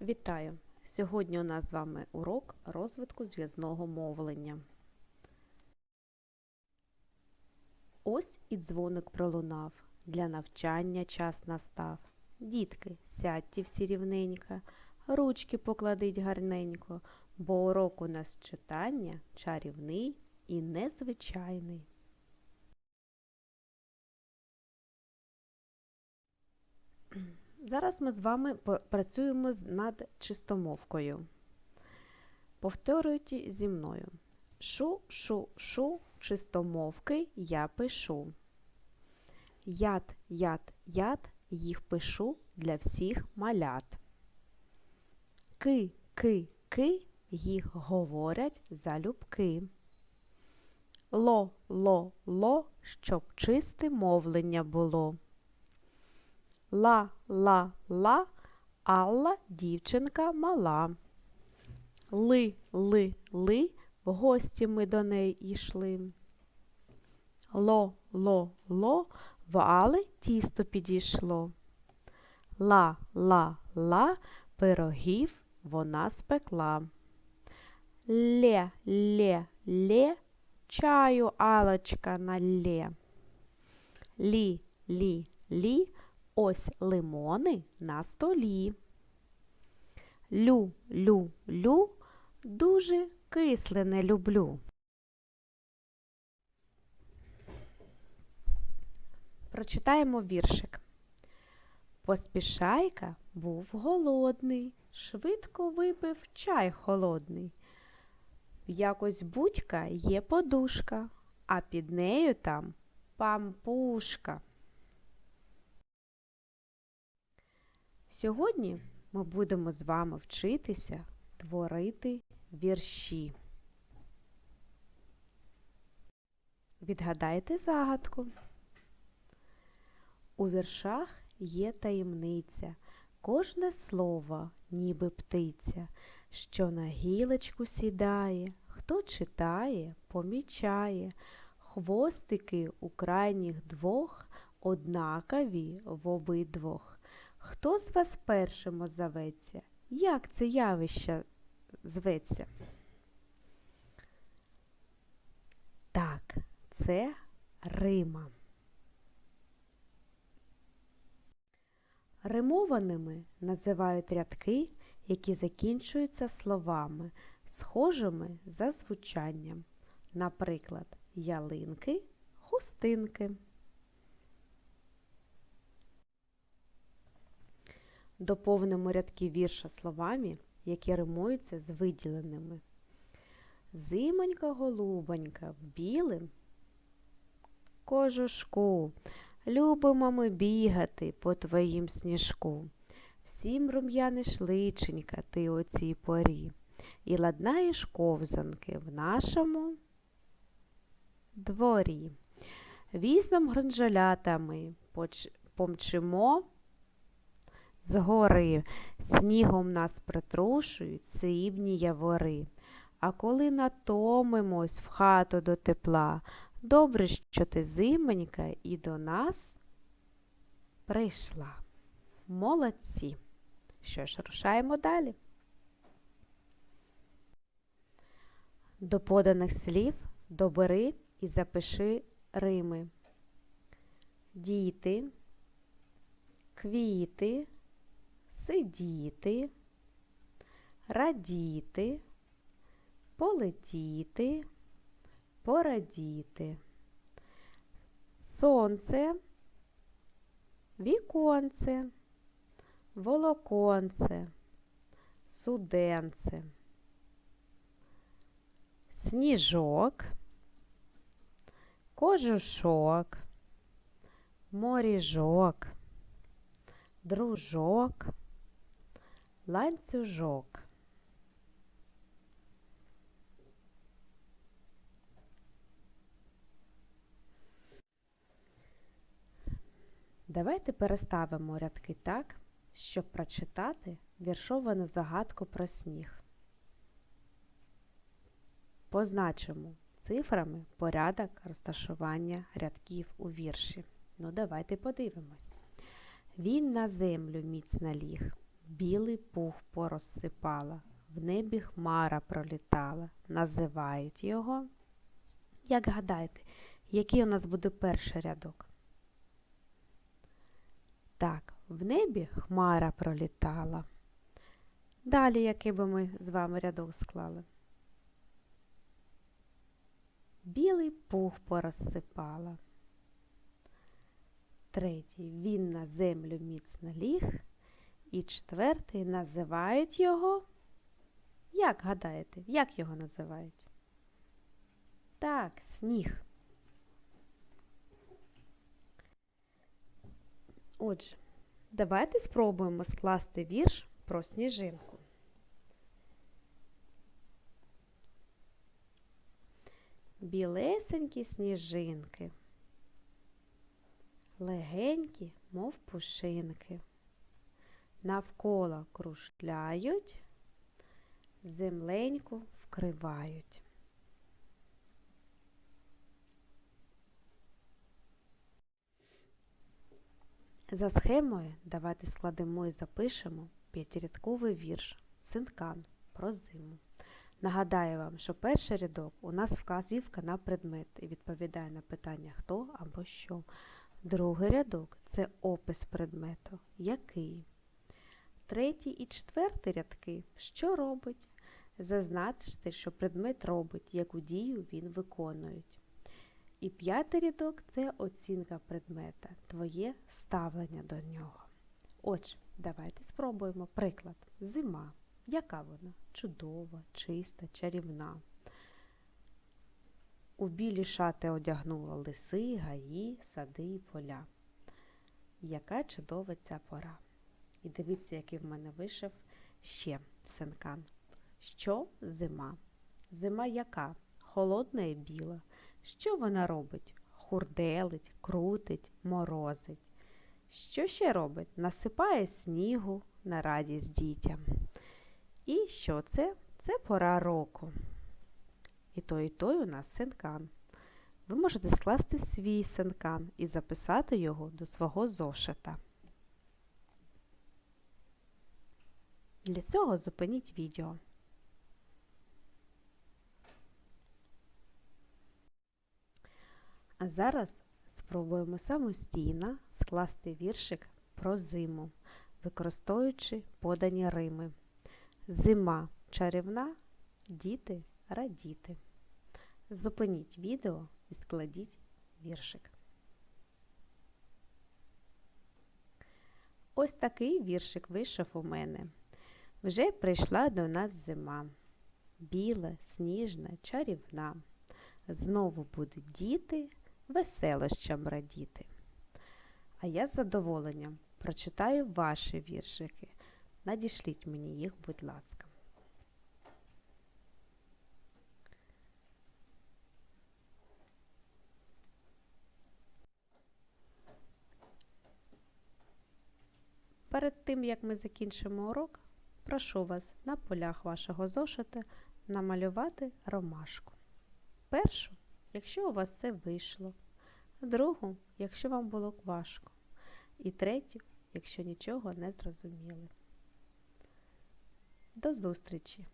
Вітаю! Сьогодні у нас з вами урок розвитку зв'язного мовлення. Ось і дзвоник пролунав. Для навчання час настав. Дітки, сядьте всі рівненько, ручки покладіть гарненько, бо урок у нас читання чарівний і незвичайний. Зараз ми з вами працюємо над чистомовкою. Повторюйте зі мною. Шу, шу, шу, чистомовки я пишу. Яд, яд, яд, їх пишу для всіх малят. Ки, ки, ки, їх говорять залюбки. Ло, ло, ло, щоб чисте мовлення було. Ла, ла, ла, Алла дівчинка мала. Ли, ли, ли, в гості ми до неї йшли. Ло, ло, ло, в Али тісто підійшло. Ла, ла, ла, пирогів вона спекла. Лє, лє, лє, чаю Алочка налє. Лі, лі, лі, Ось лимони на столі. Лю, лю, лю, дуже кисле не люблю. Прочитаємо віршик. Поспішайка був голодний, швидко випив чай холодний. Якось будька є подушка, а під нею там пампушка. Сьогодні ми будемо з вами вчитися творити вірші. Відгадайте загадку. У віршах є таємниця, кожне слово, ніби птиця, що на гілочку сідає, хто читає, помічає, хвостики у крайніх двох однакові в обидвох. Хто з вас першим озоветься? Як це явище зветься? Так, це Рима. Римованими називають рядки, які закінчуються словами, схожими за звучанням. Наприклад, ялинки, хустинки. Доповнимо рядки вірша словами, які римуються з виділеними. Зимонька голубонька в білим кожушку. Любимо ми бігати по твоїм сніжку. Всім рум'яниш личенька ти о цій порі. І ладнаєш ковзанки в нашому дворі. Візьмем гронжолятами, поч- помчимо з гори, снігом нас притрушують срібні явори. А коли натомимось в хату до тепла, добре, що ти зименька і до нас прийшла. Молодці. Що ж, рушаємо далі. До поданих слів добери і запиши рими. Діти, квіти, сидіти, радіти, полетіти, порадіти. Сонце, віконце, волоконце, суденце, сніжок, кожушок, моріжок, дружок, ланцюжок. Давайте переставимо рядки так, щоб прочитати віршовану загадку про сніг. Позначимо цифрами порядок розташування рядків у вірші. Ну, давайте подивимось. Він на землю міцно ліг, білий пух порозсипала, в небі хмара пролітала. Називають його. Як гадаєте, який у нас буде перший рядок? Так, в небі хмара пролітала. Далі, який би ми з вами рядок склали? Білий пух порозсипала. Третій він на землю міцно ліг. І четвертий називають його. Як гадаєте, як його називають? Так, сніг. Отже, давайте спробуємо скласти вірш про сніжинку. Білесенькі сніжинки, легенькі, мов пушинки, навколо кружляють, земленьку вкривають. За схемою давайте складемо і запишемо п'ятирядковий вірш Синкан про зиму. Нагадаю вам, що перший рядок у нас вказівка на предмет і відповідає на питання хто або що. Другий рядок це опис предмету, який. Третій і четвертий рядки що робить? Зазначте, що предмет робить, яку дію він виконує. І п'ятий рядок це оцінка предмета, твоє ставлення до нього. Отже, давайте спробуємо приклад. Зима. Яка вона? Чудова, чиста, чарівна. У білі шати одягнула лиси, гаї, сади і поля. Яка чудова ця пора. І дивіться, який в мене вийшов ще сенкан. Що зима? Зима яка? Холодна і біла. Що вона робить? Хурделить, крутить, морозить. Що ще робить? Насипає снігу на радість дітям. І що це? Це пора року. І той, і той у нас синкан. Ви можете скласти свій синкан і записати його до свого зошита. Для цього зупиніть відео. А зараз спробуємо самостійно скласти віршик про зиму, використовуючи подані рими. Зима чарівна, діти радіти. Зупиніть відео і складіть віршик. Ось такий віршик вийшов у мене. Вже прийшла до нас зима. Біла, сніжна, чарівна. Знову будуть діти веселощам радіти. А я з задоволенням прочитаю ваші віршики. Надішліть мені їх, будь ласка. Перед тим, як ми закінчимо урок, прошу вас на полях вашого зошита намалювати ромашку. Першу, якщо у вас це вийшло, другу, якщо вам було важко, і третю, якщо нічого не зрозуміли. До зустрічі!